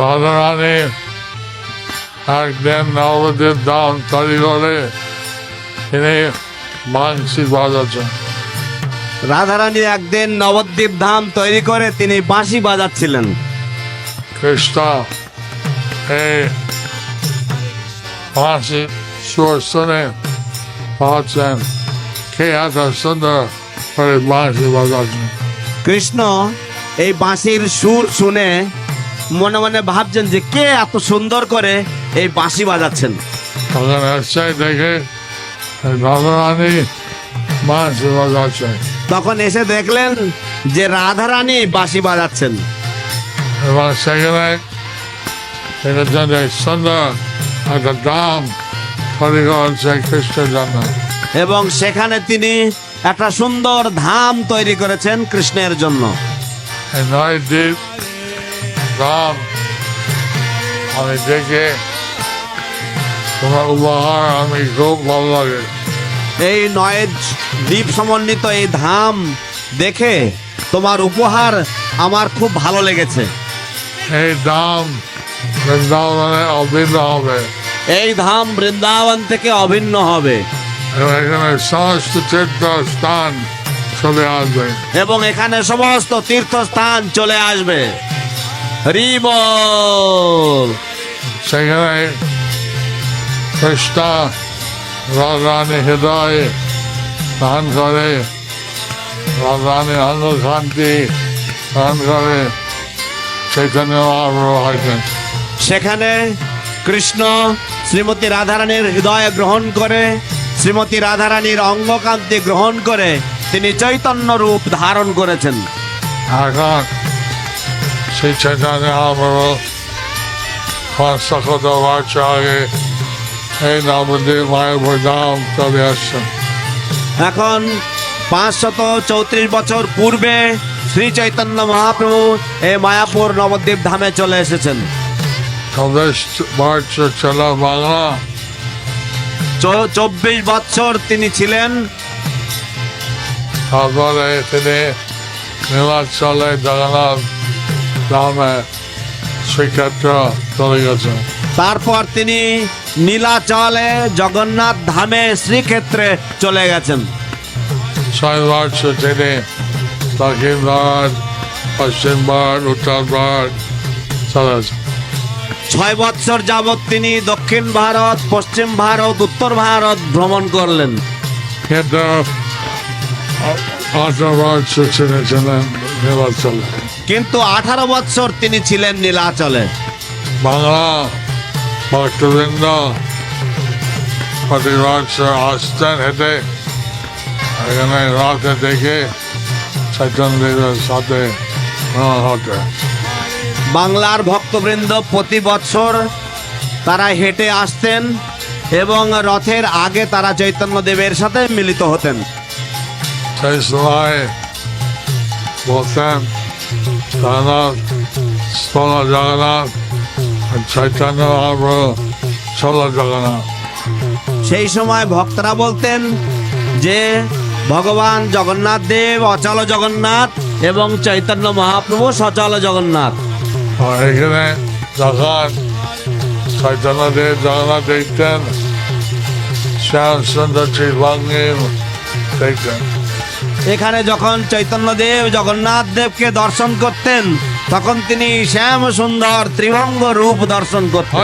রাধারানী একদিন নবদ্বীপ দাম তৈরি করে তিনি মাংসি বাজাচ্ছেন রাধারানী একদিন নবদ্বীপ ধাম তৈরি করে তিনি বাঁশি বাজাচ্ছিলেন। কৃষ্ণ এই মাংসি সুর শুনে পাচ্ছেন কে এত সুন্দর করে বাংসি বাজাচ্ছেন। কৃষ্ণ এই বাঁশির সুর শুনে মনে মনে ভাবছেন যে কে এত সুন্দর করে এই বাঁশি বাজাচ্ছেন? দেখে বাজাচ্ছে তখন এসে দেখলেন যে রাধারানী বাঁশি বাজাচ্ছেন। এবং সেখানে এটার জন্য সুন্দর একটা দাম তৈরি করেছে জন্য। এবং সেখানে তিনি একটা সুন্দর ধাম তৈরি করেছেন কৃষ্ণের জন্য। নয় দ্বীপ দাম আমি দেখে তোমার উপহার আমি খুব ভালো লাগে। এই নয় দ্বীপ সমন্বিত এই ধাম দেখে তোমার উপহার আমার খুব ভালো লেগেছে। এই ধাম বৃন্দাবনে অভিন্ন হবে। এই ধাম বৃন্দাবন থেকে অভিন্ন হবে। এখানে সমস্ত তীর্থ স্থান চলে আসবে। এবং এখানে সমস্ত তীর্থস্থান চলে আসবে। হরিবল সেখানে কৃষ্ণ রাধারানী হৃদয় দান করে রাধারানী অঙ্গকান্তি দান করে চৈতন্য মহাপ্রভু সেখানে কৃষ্ণ শ্রীমতী রাধারানীর হৃদয় গ্রহণ করে শ্রীমতী রাধারানীর অঙ্গকান্তি গ্রহণ করে তিনি চৈতন্য রূপ ধারণ করেছেন। এখন মহাপ্রভু পাঁচশো কত বছর আগে এই নবদ্বীপ মায়াপুর ধাম চলে আসছেন এখন পাঁচশত চৌত্রিশ বছর পূর্বে শ্রী চৈতন্য মহাপ্রভু এই মায়াপুর নবদ্বীপ ধামে চলে এসেছেন। বাংলা। চব্বিশ বছর তিনি ছিলেন। তারপরে তিনি নীলাচলে জগন্নাথ শ্রীক্ষেত্র চলে গেছেন তারপর তিনি নীলাচলে জগন্নাথ ধামে শ্রীক্ষেত্রে চলে গেছেন। ছয় বছর তিনি দক্ষিণ ভারত পশ্চিম ভারত উত্তর ভারত চলেছেন ছয় বৎসর যাবৎ তিনি দক্ষিণ ভারত পশ্চিম ভারত উত্তর ভারত ভ্রমণ করলেন। ছিলেন নীলাচলে কিন্তু আঠারো বৎসর তিনি ছিলেন নীলাচলে। বাংলা ভক্তবৃন্দ প্রতি বছর আসতেন হেঁটে। এখানে রাতে দেখে চৈতন্যদেবের সাথে হতে। বাংলার ভক্তবৃন্দ প্রতি বছর তারা হেঁটে আসতেন এবং রথের আগে তারা চৈতন্য দেবের সাথে মিলিত হতেন। সেই সময় বলতেন জগন্নাথ স্থল জগন্নাথ আর চৈতন্য মহাপ্রভু স্থল জগন্নাথ সেই সময় ভক্তরা বলতেন যে ভগবান জগন্নাথ দেব অচল জগন্নাথ এবং চৈতন্য মহাপ্রভু সচল জগন্নাথ। এখানে যখন চৈতন্যদেব জগন্নাথ দেখতেন শ্যাম সুন্দর শ্রীভঙ্গিম দেখতেন। এখানে যখন চৈতন্যদেব জগন্নাথ দেবকে দর্শন করতেন তখন তিনি শ্যাম সুন্দর ত্রিভঙ্গ রূপ দর্শন করতেন।